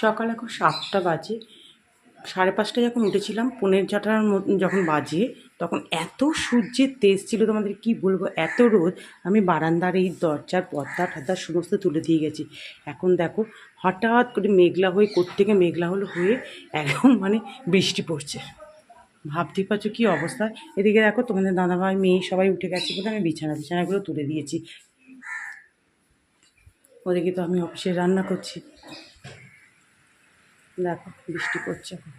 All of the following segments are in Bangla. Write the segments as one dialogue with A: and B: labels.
A: সকাল এখন সাতটা বাজে। সাড়ে পাঁচটায় যখন উঠেছিলাম, পনেরো মতো, যখন বাজে, তখন এত সূর্যের তেজ ছিল তোমাদের, কি বলব? এত রোদ। আমি বারান্দার এই দরজার পর্দা টর্দা সমস্ত তুলে দিয়ে গেছি। এখন দেখো, হঠাৎ করে মেঘলা হয়ে, কোত্থেকে মেঘলা হলো হয়ে একদম মানে বৃষ্টি পড়ছে। ভাবতেই পারছ কী অবস্থা? এদিকে দেখো, তোমাদের দাদাভাই, মেয়ে সবাই উঠে গেছে বলে আমি বিছানা, বিছানাগুলো তুলে দিয়েছি। ওদিকে তো আমি অফিসে রান্না করছি। দেখো, বৃষ্টি এখন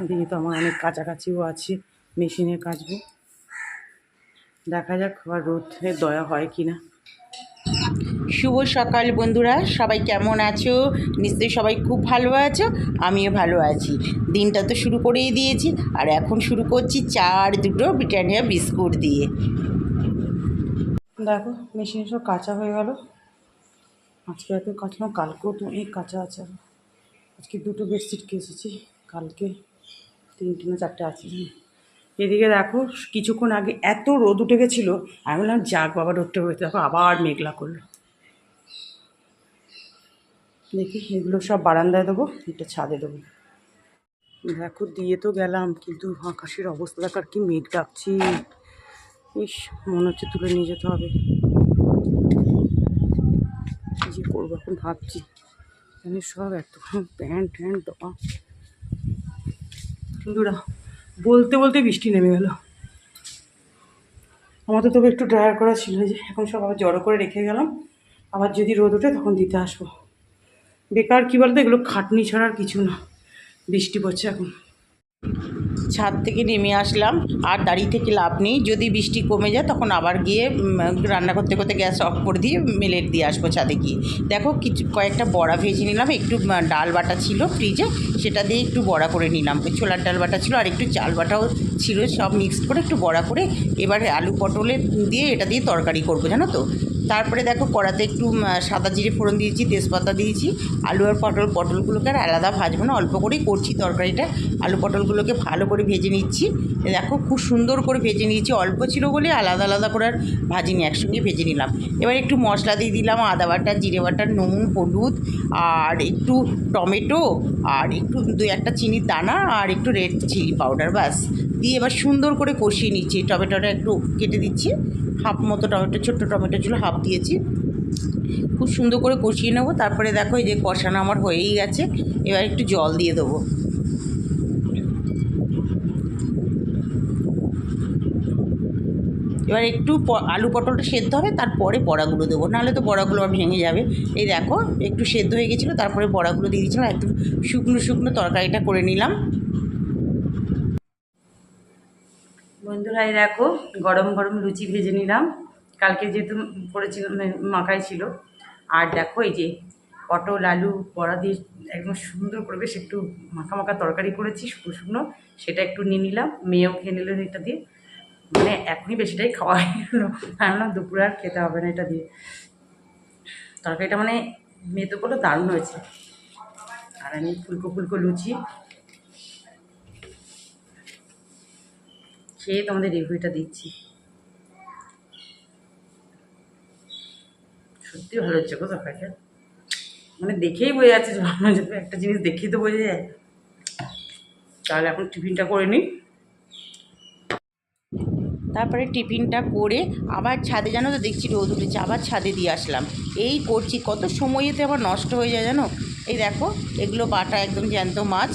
A: এদিকে তো আমার অনেক কাছাকাছিও আছে মেশিনে কাচবো দেখা যাক আবার রোদের দয়া হয় কি না।
B: শুভ সকাল বন্ধুরা, সবাই কেমন আছো? নিশ্চয়ই সবাই খুব ভালো আছো, আমিও ভালো আছি। দিনটা তো শুরু করেই দিয়েছি, আর এখন শুরু করছি চার দুটো ব্রিটানিয়া বিস্কুট দিয়ে।
A: দেখো, মেশিনে সব কাঁচা হয়ে গেল। আজকে এত কাঁচানো কালকেও তো অনেক কাঁচা আছে। আজকে দুটো বেডশিট কেসেছি কালকে তিনটে না চারটে আছে। এদিকে দেখো, কিছুক্ষণ আগে এত রোদ উঠে গেছিল, আমি বললাম, যাক বাবা, রোদটা হয়েছে দেখো, আবার মেঘলা করল। দেখি, এগুলো সব বারান্দায় দেবো, এটা ছাদে দেবো। দেখো, দিয়ে তো গেলাম, কিন্তু আকাশের অবস্থা দেখার কি মেঘ ডাকছি। ইস মনে হচ্ছে তুলে নিয়ে যেতে হবে। কী যে করব এখন ভাবছি। এখানে সব এত প্যান্ট ট্যান্ট দেওয়া। বন্ধুরা, বলতে বলতে বৃষ্টি নেমে গেল। আমাদের তবে একটু ড্রায়ার করা ছিল যে, এখন সব আবার জড়ো করে রেখে গেলাম। আবার যদি রোদ ওঠে তখন দিতে আসব। বেকার কী বলতো, এগুলো খাটনি ছাড়া আর কিছু না। বৃষ্টি পড়ছে এখন।
B: ছাদ থেকে নেমে আসলাম। আর দাঁড়িয়ে থেকে লাভ নেই। যদি বৃষ্টি কমে যায়, তখন আবার গিয়ে রান্না করতে করতে গ্যাস অফ করে দিয়ে মেলেট দিয়ে আসব ছাদে গিয়ে। দেখো, কিছু, কয়েকটা বড়া ভেজে নিলাম। একটু ডাল বাটা ছিল ফ্রিজে। সেটা দিয়ে একটু বড়া করে নিলাম। ছোলার ডাল বাটা ছিল, আর একটু চাল বাটাও ছিল। সব মিক্সড করে একটু বড়া করে, এবারে আলু পটলে দিয়ে এটা দিয়ে তরকারি করব, জানো তো? তারপরে দেখো কড়াতে একটু সাদা জিরে ফোড়ন দিয়েছি, তেজপাতা দিয়েছি, আলু আর পটল, পটলগুলোকে আর আলাদা ভাজবো না, অল্প করেই করছি তরকারিটা। আলু পটলগুলোকে ভালো করে ভেজে নিচ্ছি। দেখো খুব সুন্দর করে ভেজে নিয়েছি, অল্প ছিল বলে আলাদা আলাদা করে আর ভাজিনি, একসঙ্গে ভেজে নিলাম। এবার একটু মশলা দিয়ে দিলাম, আদা বাটা, জিরে বাটা, নুন, হলুদ, আর একটু টমেটো, আর একটু দু একটা চিনির দানা, আর একটু রেড চিলি পাউডার, ব্যাস। দিয়ে এবার সুন্দর করে কষিয়ে নিচ্ছি। টমেটোটা একটু কেটে দিচ্ছি। হাফ মতো টমেটো, ছোট্ট টমেটো ছিল, হাফ দিয়েছি। খুব সুন্দর করে কষিয়ে নেব। তারপরে দেখো, এই যে কষানো আমার হয়েই গেছে। এবার একটু জল দিয়ে দেবো। এবার একটু আলু পটলটা সেদ্ধ হবে, তারপরে বড়াগুলো দেবো। নাহলে তো বড়াগুলো আর ভেঙে যাবে। এই দেখো, একটু সেদ্ধ হয়ে গেছিল, তারপরে বড়াগুলো দিয়ে দিয়েছিলাম। একটু শুকনো শুকনো তরকারিটা করে নিলাম।
A: বন্ধুরা, এই দেখো, গরম গরম লুচি ভেজে নিলাম। কালকে যেহেতু করেছিলাম মানে মাখাই ছিল। আর দেখো, এই যে পটল, আলু, বড়া দিয়ে একদম সুন্দর করে বেশ একটু মাখা মাখা তরকারি করেছি, শুকনো শুকনো। সেটা একটু নিয়ে নিলাম, মেয়েও খেয়ে নিল এটা দিয়ে। মানে এখনই বেশিটাই খাওয়া গেলো। না দুপুরে আর খেতে হবে না এটা দিয়ে। তরকারিটা মানে মেয়ে তো বলো দারুণ হয়েছে। আর আমি ফুলকো ফুলকো লুচি খেয়ে তোমাদের রিভিউটা দিচ্ছি। সত্যি ভালো হচ্ছে গো তরকারিটা মানে দেখেই বোঝা যাচ্ছে যে ভালো হচ্ছে। একটা জিনিস দেখেই তো বোঝা যায়। তাহলে এখন টিফিনটা করে নিই।
B: তারপরে টিফিনটা করে আবার ছাদে, জানো তো দেখছি রোদ উঠেছে, আবার ছাদে দিয়ে আসলাম। এই করছি, কত সময়েতে আবার নষ্ট হয়ে যায় জানো? এই দেখো, এগুলো বাটা একদম জ্যান্ত মাছ।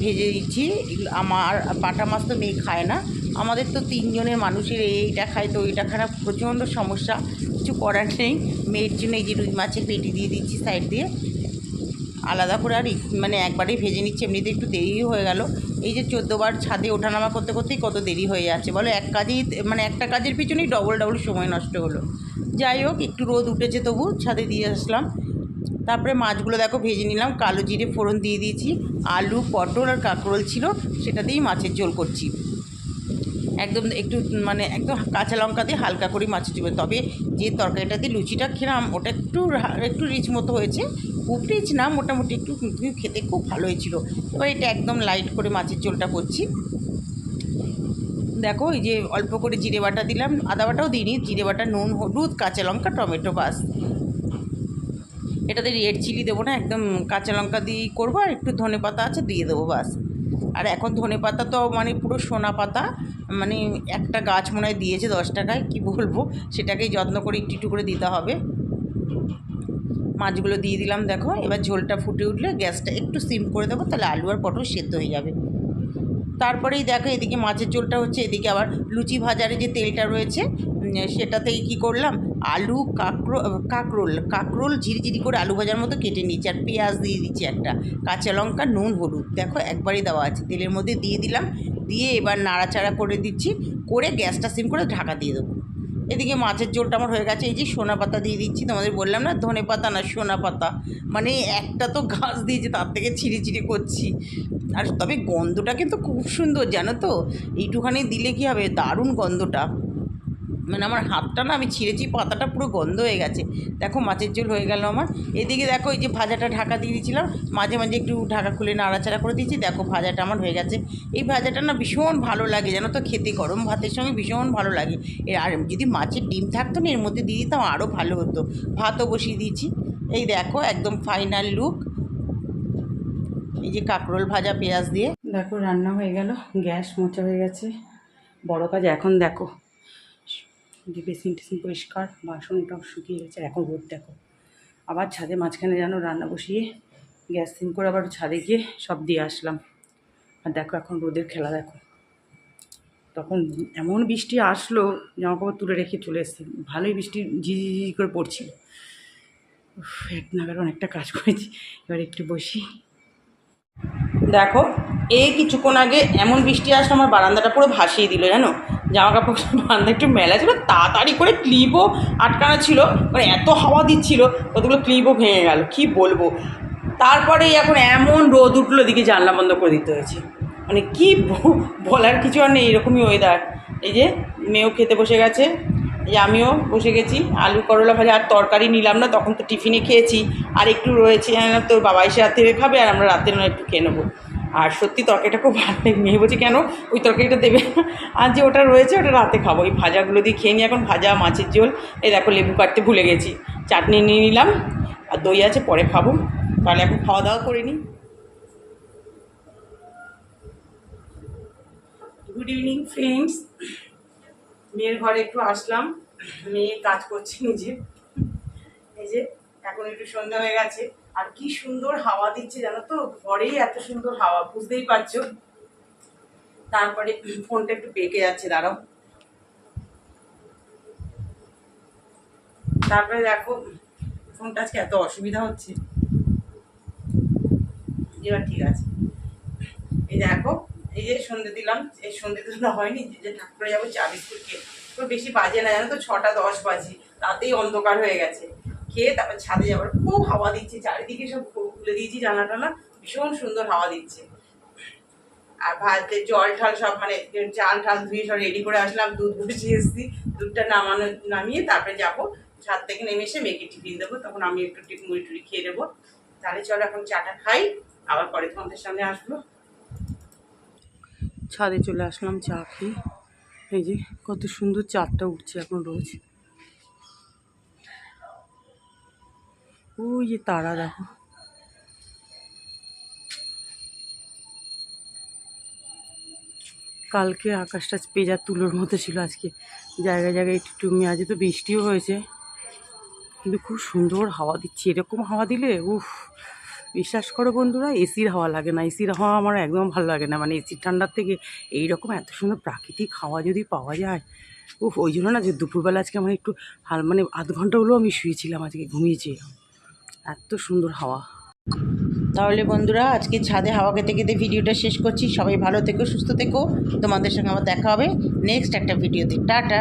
B: ভেজে দিচ্ছি। আমার বাটা মাছ তো মেয়ে খায় না। আমাদের তো তিনজনের মানুষের এইটা খায় তো ওইটা না প্রচণ্ড সমস্যা। কিছু করার নেই। মেয়ের জন্য এই যে রুই মাছের পেটি দিয়ে দিচ্ছি সাইড দিয়ে। আলাদা করে আর মানে একবারেই ভেজে নিচ্ছে। এমনিতে একটু দেরি হয়ে গেল। এই যে চোদ্দোবার ছাদে ওঠানামা করতে করতেই কত দেরি হয়ে যাচ্ছে। বলো, এক কাজেই মানে একটা কাজের পিছনেই ডবল ডবল সময় নষ্ট হলো। যাই হোক, একটু রোদ উঠেছে তবু ছাদে দিয়ে আসলাম। তারপরে মাছগুলো দেখো ভেজে নিলাম, কালো জিরে ফোড়ন দিয়ে দিয়েছি, আলু, পটল আর কাঁকরোল ছিল, সেটা দিয়েই মাছের ঝোল করছি। একদম একটু মানে একদম কাঁচা লঙ্কা দিয়ে হালকা করে মাছের ঝোল তবে যে তরকারিটা দিয়ে লুচিটা খেলাম, ওটা একটু একটু রিচ মতো হয়েছে, খুব রিচ না, মোটামুটি একটু খেতে খুব ভালো হয়েছিল। এবার এটা একদম লাইট করে মাছের ঝোলটা করছি। দেখো এই যে অল্প করে জিরে বাটা দিলাম, আদা বাটাও দিইনি, জিরে বাটা, নুন, হলুদ, কাঁচা লঙ্কা, টমেটো বাস। এটাতে রেড চিলি দেবো না, একদম কাঁচা লঙ্কা দিয়েই করব, আর একটু ধনে পাতা আছে দিয়ে দেবো বাস আর এখন ধনে পাতা তো মানে পুরো সোনা পাতা মানে একটা গাছ মনে হয় দিয়েছে দশ টাকায়, কি বলব, সেটাকেই যত্ন করে একটু একটু করে দিতে হবে। মাছগুলো দিয়ে দিলাম, দেখো, এবার ঝোলটা ফুটে উঠলে গ্যাসটা একটু সিম করে দেবো, তাহলে আলু আর পটল সেদ্ধ হয়ে যাবে। তারপরেই দেখো, এদিকে মাছের ঝোলটা হচ্ছে, এদিকে আবার লুচি ভাজারে যে তেলটা রয়েছে সেটাতেই কি করলাম আলু, কাঁকরো কাঁকরোল কাঁকরোল ঝিরিঝিরি করে আলু ভাজার মতো কেটে নিয়েছি আর পেঁয়াজ দিয়ে দিচ্ছি একটা। কাঁচা লঙ্কা, নুন, হলুদ। দেখো, একবারই দেওয়া আছে। তেলের মধ্যে দিয়ে দিলাম। দিয়ে এবার নাড়াচাড়া করে দিচ্ছি। করে গ্যাসটা সিম করে ঢাকা দিয়ে দেবো। এদিকে মাছের ঝোলটা আমার হয়ে গেছে। এই যে সোনা পাতা দিয়ে দিচ্ছি। তোমাদের বললাম না, ধনে পাতা না সোনা পাতা। মানে একটা তো গাছ দিয়েছে, তার থেকে ছিঁড়ে ছিঁড়ে করছি। আর তবে গন্ধটা কিন্তু খুব সুন্দর, জানো তো? এইটুখানি দিলে কি হবে? দারুণ গন্ধটা। মানে আমার হাতটা না আমি ছিঁড়েছি, পাতাটা পুরো গন্ধ হয়ে গেছে। দেখো মাছের ঝোল হয়ে গেল আমার। এদিকে দেখো এই যে ভাজাটা ঢাকা দিয়ে দিয়েছিলাম, মাঝে মাঝে একটু ঢাকা খুলে নাড়াচাড়া করে দিয়েছি। দেখো ভাজাটা আমার হয়ে গেছে। এই ভাজাটা না ভীষণ ভালো লাগে, জানো তো, খেতে গরম ভাতের সঙ্গে ভীষণ ভালো লাগে। আর যদি মাছের ডিম থাকতো না, এর মধ্যে দিয়ে দিতাম আরও ভালো হতো। ভাতও বসিয়ে দিয়েছি। এই দেখো একদম ফাইনাল লুক এই যে কাঁকরোল ভাজা, পেঁয়াজ দিয়ে।
A: দেখো রান্না হয়ে গেল, গ্যাস মোচা হয়ে গেছে। বড় কাজ এখন দেখো। যে বেসিন টেসিন পরিষ্কার, বাসনটাও শুকিয়ে গেছে এখন রোদ দেখো। আবার ছাদে মাঝখানে যেন রান্না বসিয়ে গ্যাস সিম করে আবার ছাদে গিয়ে সব দিয়ে আসলাম। আর দেখো এখন রোদের খেলা দেখো। তখন এমন বৃষ্টি আসলো, জামা কাপড় তুলে রেখে চলে এসেছি। ভালোই বৃষ্টি ঝিঝি ঝিঝি করে পড়ছিল। এক নাগার অনেকটা কাজ করেছি। এবার একটু বসি।
B: দেখো এই কিছুক্ষণ আগে এমন বৃষ্টি আসলো, আমার বারান্দাটা পুরো ভাসিয়ে দিল, জানো? জামা কাপড় বারান্দা একটু মেলা ছিল তাড়াতাড়ি করে ক্লিপও আটকানো ছিল মানে এত হাওয়া দিচ্ছিল কতগুলো ক্লিপও ভেঙে গেল কি বলব? তারপরে এখন এমন রোদ উঠল দিকে জানলা বন্ধ করে দিতে হয়েছে। মানে কি বলার কিছু আর নেই এরকমই ওয়েদার এই যে মেয়েও খেতে বসে গেছে এই আমিও বসে গেছি আলু করলা ভাজা আর তরকারি নিলাম না তখন তো টিফিনে খেয়েছি আর একটু রয়েছে আহ, তোর বাবা এসে রাত্রে খাবে আর আমরা রাত্রে একটু খেয়ে নেব। আর সত্যি তরকারিটা খুব ভালো লাগে। মেয়ে বলছে, কেন? ওই তরকারিটা দেবে? আর যে ওটা রয়েছে, ওটা রাতে খাব। ওই ভাজাগুলো দিয়ে খেয়ে নিই এখন, ভাজা, মাছের ঝোল। এই দেখো, লেবু কাটতে ভুলে গেছি। চাটনি নিয়ে নিলাম, আর দই আছে, পরে খাব। তাহলে এখন খাওয়া দাওয়া করে নিই।
A: গুড ইভিনিং ফ্রেন্ডস মেয়ের ঘরে একটু আসলাম। মেয়ে কাজ করছে নিজে। এই যে, এখন একটু সন্ধ্যা হয়ে গেছে। আর কি সুন্দর হাওয়া দিচ্ছে জানো তো? ঘরেই এত সুন্দর হাওয়া, বুঝতেই পারছ? তারপরে ফোনটা একটু পেকে যাচ্ছে, দাঁড়াও। তারপরে দেখো, ফোনটা আজকে এত অসুবিধা হচ্ছে। এবার ঠিক আছে। এই দেখো, এই যে সন্ধে দিলাম, এই সন্ধে তো হয়নি যে- ঠাকুরে যাব চা বিস্কুট বেশি বাজে না, জানো তো? ছটা দশ বাজে তাতেই অন্ধকার হয়ে গেছে। খেয়ে তারপর ছাদে যাবার খুব হাওয়া দিচ্ছে, চারিদিকে সব খুলে দিয়েছি জানা টানা ভীষণ সুন্দর হাওয়া দিচ্ছে। আর ভাতে জল ঠাল সব মানে চাল ঠাল ধুয়ে সব রেডি করে আসলাম, দুধ বসিয়ে এসেছি। দুধটা নামানো, নামিয়ে তারপরে যাব। ছাদ থেকে নেমে এসে মেয়েকে টিফিন দেবো, তখন আমি একটু টিপ মুড়ি টুড়ি খেয়ে নেব। তাহলে চলো এখন চাটা খাই, আবার পরে তোমাদের সামনে আসব। ছাদে চলে আসলাম চা খেয়ে। এই যে কত সুন্দর চাঁদটা উঠছে এখন রোজ। ওই যে তারা, দেখো। কালকে আকাশটা পেজা তুলোর মতো ছিল আজকে। জায়গায় জায়গায় একটু একটু আজকে তো বৃষ্টিও হয়েছে। কিন্তু খুব সুন্দর হাওয়া দিচ্ছে। এরকম হাওয়া দিলে, উফ, বিশ্বাস করো বন্ধুরা, এসির হাওয়া লাগে না। এসির হাওয়া আমার একদম ভালো লাগে না। মানে এসির ঠান্ডার থেকে এই রকম এত সুন্দর প্রাকৃতিক হাওয়া যদি পাওয়া যায়, উফ, ওই জন্য না যে দুপুরবেলা আজকে আমার একটু হাল মানে আধ ঘণ্টা হলেও আমি শুয়েছিলাম আজকে, ঘুমিয়েছিলাম। এত সুন্দর হাওয়া।
B: তাহলে বন্ধুরা, আজকে ছাদে হাওয়া খেতে খেতে ভিডিওটা শেষ করছি। সবাই ভালো থেকো, সুস্থ থেকো। তোমাদের সঙ্গে আমার দেখা হবে নেক্সট একটা ভিডিওতে। টাটা।